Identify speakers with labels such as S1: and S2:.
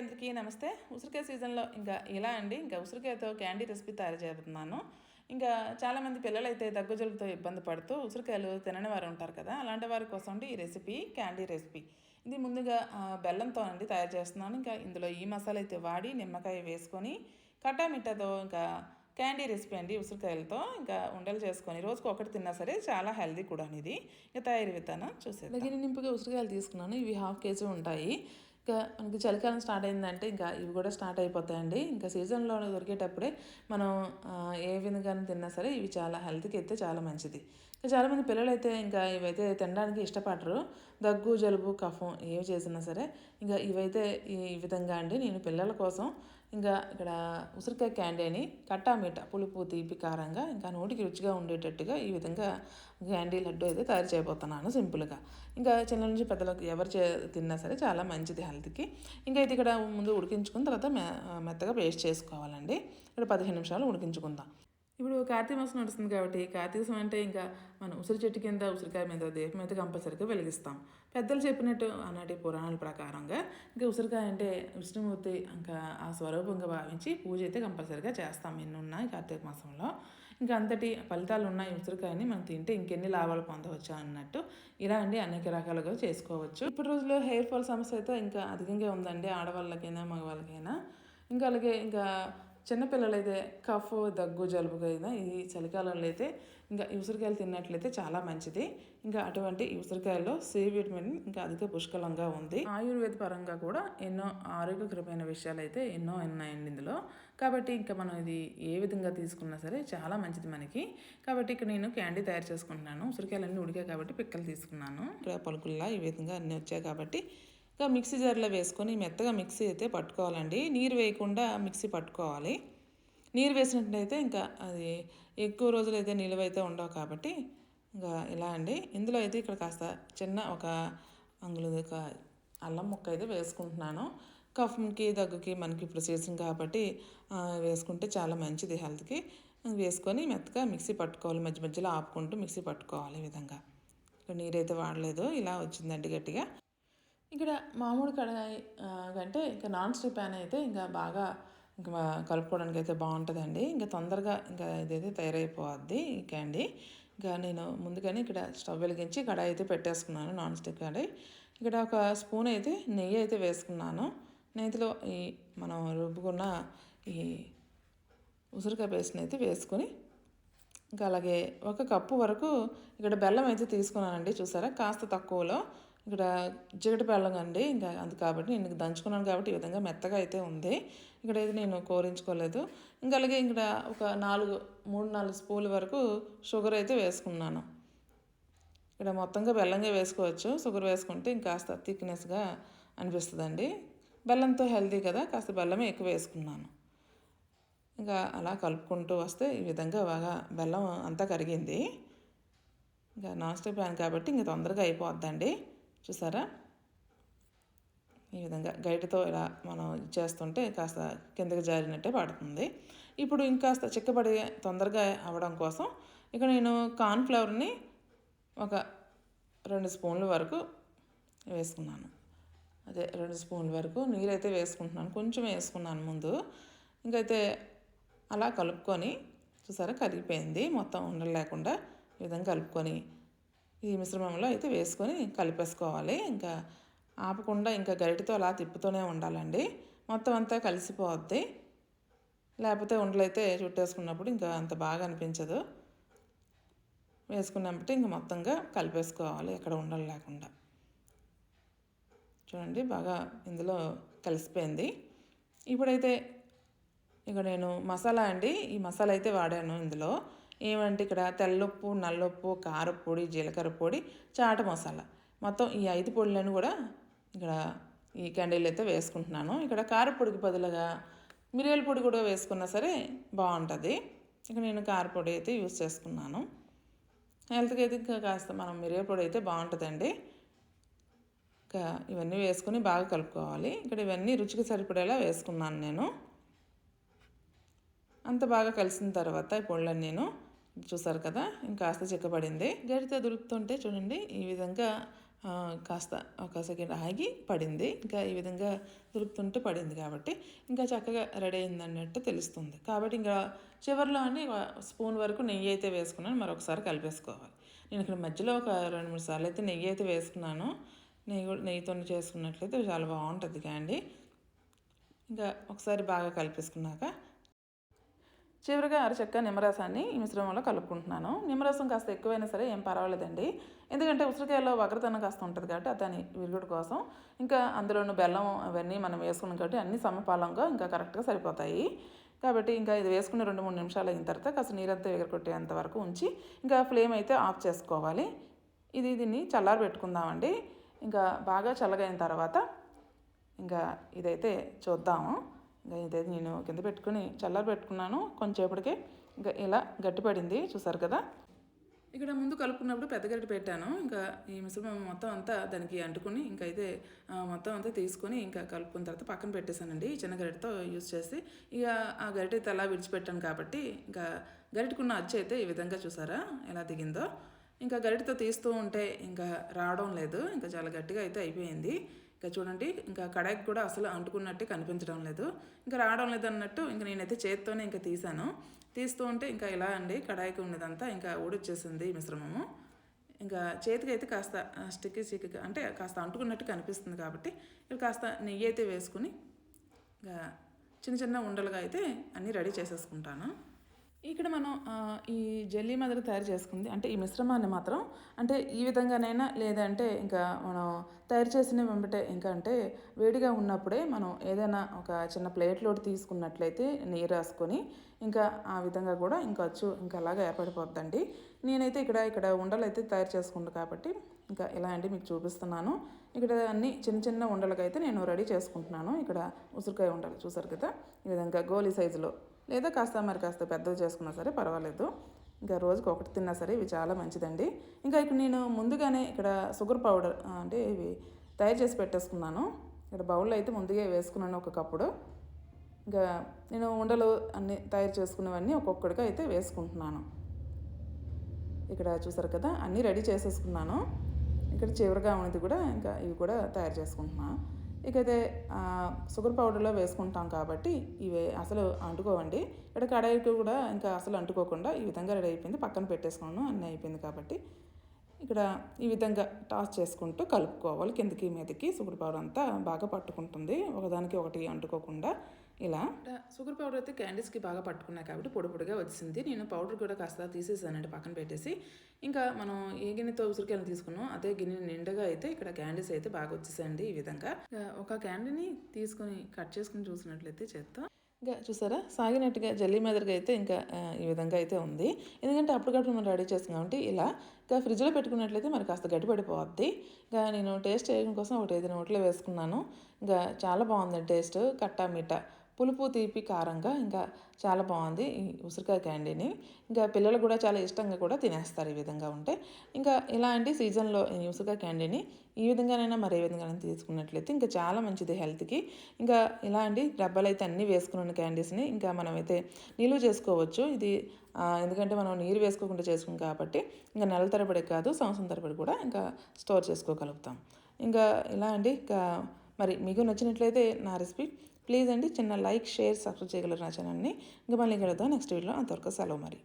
S1: అందరికీ నమస్తే. ఉసిరికాయ సీజన్లో ఇంకా ఇలా అండి. ఇంకా ఉసిరికాయతో క్యాండీ రెసిపీ తయారు చేస్తున్నాను. ఇంకా చాలామంది పిల్లలు అయితే దగ్గు జలుబుతో ఇబ్బంది పడుతూ ఉసిరికాయలు తినని వారు ఉంటారు కదా అలాంటి వారి కోసం ఈ రెసిపీ క్యాండీ రెసిపీ. ఇది ముందుగా బెల్లంతో అండి తయారు చేస్తున్నాను. ఇంకా ఇందులో ఈ మసాలా అయితే వాడి నిమ్మకాయ వేసుకొని కట్టా మిఠాతో ఇంకా క్యాండీ రెసిపీ అండి ఉసిరికాయలతో ఇంకా ఉండలు చేసుకొని రోజుకు ఒకటి తిన్నా సరే చాలా హెల్దీ కూడా ఇది ఇంకా తయారు విధానం చూసేది దగ్గర నింపుగా ఉసిరికాయలు తీసుకున్నాను. ఇవి హాఫ్ కేజీ ఉంటాయి. ఇంకా మనకి చలికాలం స్టార్ట్ అయిందంటే ఇంకా ఇవి కూడా స్టార్ట్ అయిపోతాయండి. ఇంకా సీజన్లో దొరికేటప్పుడే మనం ఏ విధంగా తిన్నా సరే ఇవి చాలా హెల్త్కి అయితే చాలా మంచిది. ఇంకా చాలామంది పిల్లలు అయితే ఇంకా ఇవైతే తినడానికి ఇష్టపడరు. దగ్గు జలుబు కఫం ఏవి చేసినా సరే ఇంకా ఇవైతే ఈ విధంగా అండి. నేను పిల్లల కోసం ఇంకా ఇక్కడ ఉసిరికాయ క్యాండీని కట్టామీట పులుపు తీపి కారంగా ఇంకా నోటికి రుచిగా ఉండేటట్టుగా ఈ విధంగా క్యాండీ లడ్డు అయితే తయారు చేయబోతున్నాను సింపుల్గా. ఇంకా చిన్న నుంచి పెద్దలకు ఎవరు చే తిన్నా సరే చాలా మంచిది హెల్త్కి. ఇంకా ఇది ఇక్కడ ముందు ఉడికించుకున్న తర్వాత మె- మెత్తగా పేస్ట్ చేసుకోవాలండి. ఇక్కడ పదిహేను నిమిషాలు ఉడికించుకుందాం. ఇప్పుడు కార్తీక మాసం నడుస్తుంది కాబట్టి కార్తీకసం అంటే ఇంకా మనం ఉసిరి చెట్టు కింద ఉసిరికాయ మీద దీపం అయితే కంపల్సరీగా వెలిగిస్తాం. పెద్దలు చెప్పినట్టు ఆనాటి పురాణాల ప్రకారంగా ఇంకా ఉసిరికాయ అంటే విష్ణుమూర్తి ఇంకా ఆ స్వరూపంగా భావించి పూజ అయితే కంపల్సరీగా చేస్తాం. ఎన్ని ఉన్నాయి కార్తీక మాసంలో. ఇంకా అంతటి ఫలితాలు ఉన్నాయి ఈ ఉసిరికాయని మనం తింటే ఇంకెన్ని లాభాలు పొందవచ్చు అన్నట్టు ఇలా అండి అనేక రకాలుగా చేసుకోవచ్చు. ఇప్పుడు రోజుల్లో హెయిర్ ఫాల్ సమస్య అయితే ఇంకా అధికంగా ఉందండి. ఆడవాళ్ళకైనా మగవాళ్ళకైనా. ఇంకా అలాగే ఇంకా చిన్నపిల్లలైతే కఫ్ దగ్గు జలుబుగా అయినా ఈ చలికాలంలో అయితే ఇంకా ఉసిరికాయలు తిన్నట్లయితే చాలా మంచిది. ఇంకా అటువంటి ఉసిరికాయల్లో సి విటమిన్ ఇంకా అధిక పుష్కలంగా ఉంది. ఆయుర్వేద పరంగా కూడా ఎన్నో ఆరోగ్యకరమైన విషయాలు అయితే ఎన్నో ఉన్నాయండి ఇందులో. కాబట్టి ఇంకా మనం ఇది ఏ విధంగా తీసుకున్నా సరే చాలా మంచిది మనకి. కాబట్టి ఇక్కడ నేను క్యాండీ తయారు చేసుకుంటున్నాను. ఉసిరికాయలన్నీ ఉడికాయి కాబట్టి పిక్కలు తీసుకున్నాను. పలుకుల్లా ఈ విధంగా అన్నీ వచ్చాయి కాబట్టి ఇంకా మిక్సీ జార్లో వేసుకొని మెత్తగా మిక్సీ అయితే పట్టుకోవాలండి. నీరు వేయకుండా మిక్సీ పట్టుకోవాలి. నీరు వేసినట్లయితే ఇంకా అది ఎక్కువ రోజులు అయితే నిలువ అయితే ఉండవు కాబట్టి ఇంకా ఇలా అండి. ఇందులో అయితే ఇక్కడ కాస్త చిన్న ఒక అంగుళ ఒక అల్లం ముక్క అయితే వేసుకుంటున్నాను. కఫ్కి దగ్గుకి మనకి ఇప్పుడు సీజన్ కాబట్టి వేసుకుంటే చాలా మంచిది హెల్త్కి. వేసుకొని మెత్తగా మిక్సీ పట్టుకోవాలి. మధ్య మధ్యలో ఆపుకుంటూ మిక్సీ పట్టుకోవాలి ఈ విధంగా. నీరైతే వాడలేదు. ఇలా వచ్చిందండి గట్టిగా. ఇక్కడ మామూలు కడాయి కంటే ఇంకా నాన్ స్టిక్ ప్యాన్ అయితే ఇంకా బాగా ఇంకా కలుపుకోవడానికి అయితే బాగుంటుందండి. ఇంకా తొందరగా ఇంకా ఇదైతే తయారైపోద్ది ఇంకా క్యాండీ. ఇంకా నేను ముందుగానే ఇక్కడ స్టవ్ వెలిగించి కడాయి అయితే పెట్టేసుకున్నాను నాన్ స్టిక్ కడాయి. ఇక్కడ ఒక స్పూన్ అయితే నెయ్యి అయితే వేసుకున్నాను. నెయ్యిలో ఈ మనం రుబ్బుకున్న ఈ ఉసిరికాయ పేస్ట్ని అయితే వేసుకొని ఇంకా అలాగే ఒక కప్పు వరకు ఇక్కడ బెల్లం అయితే తీసుకున్నానండి చూసారా? కాస్త తక్కువలో. ఇక్కడ జిగట బెల్లం అండి ఇంకా అందు కాబట్టి నేను దంచుకున్నాను కాబట్టి ఈ విధంగా మెత్తగా అయితే ఉంది. ఇక్కడ అయితే నేను కోరించుకోలేదు. ఇంకా అలాగే ఇక్కడ ఒక నాలుగు మూడు నాలుగు స్పూన్ల వరకు షుగర్ అయితే వేసుకున్నాను. ఇక్కడ మొత్తంగా బెల్లంగా వేసుకోవచ్చు. షుగర్ వేసుకుంటే ఇంకాస్త థిక్నెస్గా అనిపిస్తుందండి. బెల్లంతో హెల్తీ కదా కాస్త బెల్లమే ఎక్కువ వేసుకున్నాను. ఇంకా అలా కలుపుకుంటూ వస్తే ఈ విధంగా బాగా బెల్లం అంతా కరిగింది. ఇంకా నాన్ స్టిక్ ప్యాన్ కాబట్టి ఇంకా తొందరగా అయిపోద్దండి. చూసారా? ఈ విధంగా గైడ్తో ఇలా మనం చేస్తుంటే కాస్త కిందకి జారినట్టే పడుతుంది. ఇప్పుడు ఇంకాస్త చిక్కబడి తొందరగా అవ్వడం కోసం ఇక నేను కార్న్ఫ్లవర్ని ఒక రెండు స్పూన్ల వరకు వేసుకున్నాను. అదే రెండు స్పూన్ల వరకు నీరైతే వేసుకుంటున్నాను. కొంచెం వేసుకున్నాను ముందు. ఇంకైతే అలా కలుపుకొని చూసారా? కరిగిపోయింది. మొత్తం ఉండలేకుండా ఈ విధంగా కలుపుకొని ఈ మిశ్రమంలో అయితే వేసుకొని కలిపేసుకోవాలి. ఇంకా ఆపకుండా ఇంకా గరిటతో అలా తిప్పుతూనే ఉండాలండి. మొత్తం అంతా కలిసిపోద్ది. లేకపోతే ఉండలైతే చుట్టేసుకున్నప్పుడు ఇంకా అంత బాగా అనిపించదు. వేసుకున్నప్పుడు ఇంకా మొత్తంగా కలిపేసుకోవాలి ఎక్కడ ఉండలు లేకుండా. చూడండి బాగా ఇందులో కలిసిపోయింది. ఇప్పుడైతే ఇక నేను మసాలా అండి. ఈ మసాలా అయితే వాడాను ఇందులో. ఏమంటే ఇక్కడ తెల్లొప్పు నల్లొప్పు కారపొడి జీలకర్ర పొడి చాట మసాలా. మొత్తం ఈ ఐదు పొడులను కూడా ఇక్కడ ఈ క్యాండిల్ అయితే వేసుకుంటున్నాను. ఇక్కడ కారపొడికి బదులుగా మిరియాల పొడి కూడా వేసుకున్నా సరే బాగుంటుంది. ఇక నేను కారపొడి అయితే యూస్ చేసుకున్నాను. హెల్త్కి అయితే ఇంకా కాస్త మనం మిరియాల పొడి అయితే బాగుంటుందండి. ఇంకా ఇవన్నీ వేసుకొని బాగా కలుపుకోవాలి. ఇక్కడ ఇవన్నీ రుచికి సరిపడేలా వేసుకున్నాను నేను. అంత బాగా కలిసిన తర్వాత ఈ పొళ్ళని నేను చూసారు కదా? ఇంకాస్త చిక్కబడింది. గరితో దులుపుతుంటే చూడండి ఈ విధంగా కాస్త ఒక సెకండ్ ఆగి పడింది. ఇంకా ఈ విధంగా దులుపుతుంటే పడింది కాబట్టి ఇంకా చక్కగా రెడీ అయింది అన్నట్టు తెలుస్తుంది. కాబట్టి ఇంకా చివరిలో అండి స్పూన్ వరకు నెయ్యి అయితే వేసుకున్నాను. మరొకసారి కలిపేసుకోవాలి. నేను ఇక్కడ మధ్యలో ఒక రెండు మూడు సార్లు అయితే నెయ్యి అయితే వేసుకున్నాను. నెయ్యి కూడా నెయ్యితో చేసుకున్నట్లయితే చాలా బాగుంటుంది అండి ఇంకా ఒకసారి బాగా కలిపేసుకున్నాక చివరిగా అరచెక్క నిమ్మరసాన్ని ఈ మిశ్రమంలో కలుపుకుంటున్నాను. నిమ్మరసం కాస్త ఎక్కువైనా సరే ఏం పర్వాలేదండి. ఎందుకంటే ఉసిరికాయలో వగరతనం కాస్త ఉంటుంది కాబట్టి దాని విరుగుడు కోసం. ఇంకా అందులోనూ బెల్లం అవన్నీ మనం వేసుకున్నాం కాబట్టి అన్నీ సమపాలంగా ఇంకా కరెక్ట్గా సరిపోతాయి. కాబట్టి ఇంకా ఇది వేసుకుని రెండు మూడు నిమిషాలు అయిన తర్వాత కాస్త నీరంతా ఎగరకొట్టేంత వరకు ఉంచి ఇంకా ఫ్లేమ్ అయితే ఆఫ్ చేసుకోవాలి. ఇది దీన్ని చల్లారి పెట్టుకుందామండి. ఇంకా బాగా చల్లగైన తర్వాత ఇంకా ఇదైతే చూద్దాము. ఇంకా ఇదైతే నేను కింద పెట్టుకుని చల్లారి పెట్టుకున్నాను. కొంచెంసేపటికే ఇంకా ఇలా గట్టిపడింది. చూసారు కదా? ఇక్కడ ముందు కలుపుకున్నప్పుడు పెద్ద గరిటె పెట్టాను. ఇంకా ఈ మిశ్రమం మొత్తం అంతా దానికి అంటుకుని ఇంకా అయితే మొత్తం అంతా తీసుకొని ఇంకా కలుపుకున్న తర్వాత పక్కన పెట్టేశానండి. ఈ చిన్న గరిటతో యూస్ చేసి. ఇక ఆ గరిట అయితే అలా విడిచిపెట్టాను కాబట్టి ఇంకా గరిటకున్న అచ్చు అయితే ఈ విధంగా చూసారా? ఎలా దిగిందో. ఇంకా గరిటతో తీస్తూ ఉంటే ఇంకా రావడం లేదు. ఇంకా చాలా గట్టిగా అయితే అయిపోయింది. ఇంకా చూడండి ఇంకా కడాయికి కూడా అసలు అంటుకున్నట్టే కనిపించడం లేదు. ఇంకా రావడం లేదు అన్నట్టు ఇంకా నేనైతే చేత్తోనే ఇంకా తీసాను. తీస్తూ ఉంటే ఇంకా ఇలా అండి కడాయికి ఉన్నదంతా ఇంకా ఊడొచ్చేసింది ఈ మిశ్రమము. ఇంకా చేతికి అయితే కాస్త స్టిక్కీ స్టిక్గా అంటే కాస్త అంటుకున్నట్టు కనిపిస్తుంది కాబట్టి ఇవి కాస్త నెయ్యి అయితే వేసుకుని ఇంకా చిన్న చిన్న ఉండలుగా అయితే అన్నీ రెడీ చేసేసుకుంటాను. ఇక్కడ మనం ఈ జెల్లీ మాదిరి తయారు చేసుకుంది. అంటే ఈ మిశ్రమాన్ని మాత్రం అంటే ఈ విధంగానైనా లేదంటే ఇంకా మనం తయారు చేసిన వెంబటే ఇంకా అంటే వేడిగా ఉన్నప్పుడే మనం ఏదైనా ఒక చిన్న ప్లేట్లోటి తీసుకున్నట్లయితే నీరు రాసుకొని ఇంకా ఆ విధంగా కూడా ఇంకా వచ్చు ఇంకా అలాగా ఏర్పడిపోద్దండి. నేనైతే ఇక్కడ ఇక్కడ ఉండలు అయితే తయారు చేసుకుంటాను కాబట్టి ఇంకా ఇలా అండి మీకు చూపిస్తున్నాను. ఇక్కడ అన్ని చిన్న చిన్న ఉండలకైతే నేను రెడీ చేసుకుంటున్నాను. ఇక్కడ ఉసిరికాయ ఉండలు చూసారు కదా? ఈ విధంగా గోలీ సైజులో. లేదా కాస్త మరి కాస్త పెద్దది చేసుకున్నా సరే పర్వాలేదు. ఇంకా రోజుకి ఒకటి తిన్నా సరే ఇవి చాలా మంచిదండి. ఇంకా ఇక్కడ నేను ముందుగానే ఇక్కడ షుగర్ పౌడర్ అంటే ఇవి తయారు చేసి పెట్టేసుకున్నాను. ఇక్కడ బౌల్లో అయితే ముందుగా వేసుకున్నాను ఒక కప్పుడు ఇంకా నేను ఉండలు అన్ని తయారు చేసుకునేవన్నీ ఒక్కొక్కడిగా అయితే వేసుకుంటున్నాను. ఇక్కడ చూసారు కదా అన్నీ రెడీ చేసేసుకున్నాను. ఇక్కడ చివరిగా ఉన్నది కూడా ఇంకా ఇవి కూడా తయారు చేసుకుంటున్నాను ఇకైతే షుగర్ పౌడర్లో వేసుకుంటాం కాబట్టి ఇవి అసలు అంటుకోవండి. ఇక్కడ కడాయికి కూడా ఇంకా అసలు అంటుకోకుండా ఈ విధంగా రెడీ అయిపోయింది. పక్కన పెట్టేసుకున్నాను అన్నీ అయిపోయింది కాబట్టి. ఇక్కడ ఈ విధంగా టాస్ చేసుకుంటూ కలుపుకోవాలి. కిందకి మీదకి షుగర్ పౌడర్ అంతా బాగా పట్టుకుంటుంది. ఒకదానికి ఒకటి అంటుకోకుండా ఇలా. షుగర్ పౌడర్ అయితే క్యాండీస్కి బాగా పట్టుకున్నాయి కాబట్టి పొడి పొడిగా వచ్చింది. నేను పౌడర్ కూడా కాస్త తీసేసానండి పక్కన పెట్టేసి. ఇంకా మనం ఏ గిన్నెతో ఉసిరికాయలు తీసుకున్నాం అదే గిన్నె నిండగా అయితే ఇక్కడ క్యాండీస్ అయితే బాగా వచ్చేసాయండి ఈ విధంగా. ఒక క్యాండీని తీసుకొని కట్ చేసుకుని చూసినట్లయితే చేస్తాం ఇంకా చూసారా? సాగినట్టుగా జల్లీ మెదడుగా అయితే ఇంకా ఈ విధంగా అయితే ఉంది. ఎందుకంటే అప్పటికప్పుడు మనం రెడీ చేస్తాం కాబట్టి ఇలా. ఇంకా ఫ్రిడ్జ్లో పెట్టుకున్నట్లయితే మరి కాస్త గట్టిపడిపోద్ది ఇంకా నేను టేస్ట్ చేయడం కోసం ఒకటి ఐదు నోట్లో వేసుకున్నాను. ఇంకా చాలా బాగుంది టేస్ట్. కట్టా మీఠా. పులుపు తీపి కారంగా ఇంకా చాలా బాగుంది. ఈ ఉసిరికాయ క్యాండీని. ఇంకా పిల్లలు కూడా చాలా ఇష్టంగా కూడా తినేస్తారు ఈ విధంగా ఉంటే. ఇంకా ఇలాంటి సీజన్లో ఈ ఉసిరికాయ క్యాండీని. ఈ విధంగానైనా మరి విధంగానైనా తీసుకున్నట్లయితే ఇంకా చాలా మంచిది హెల్త్కి. ఇంకా ఇలాంటి డబ్బాలు అయితే అన్నీ వేసుకున్న క్యాండీస్ని ఇంకా మనమైతే నిలువ చేసుకోవచ్చు. ఇది ఎందుకంటే మనం నీరు వేసుకోకుండా చేసుకుం కాబట్టి ఇంకా నెల తరబడి కాదు సంవత్సరం తరబడి కూడా ఇంకా స్టోర్ చేసుకోగలుగుతాం. ఇంకా ఇలా అండి ఇంకా మరి మీకు నచ్చినట్లయితే నా రెసిపీ ప్లీజ్ అండి చిన్న లైక్ షేర్ సబ్స్క్రైబ్ చేయగలరు నా ఛానల్ని. ఇంకా మళ్ళీ కలుద్దాం. నెక్స్ట్ వీడియోలో అంతవరకు సెలవు మరి.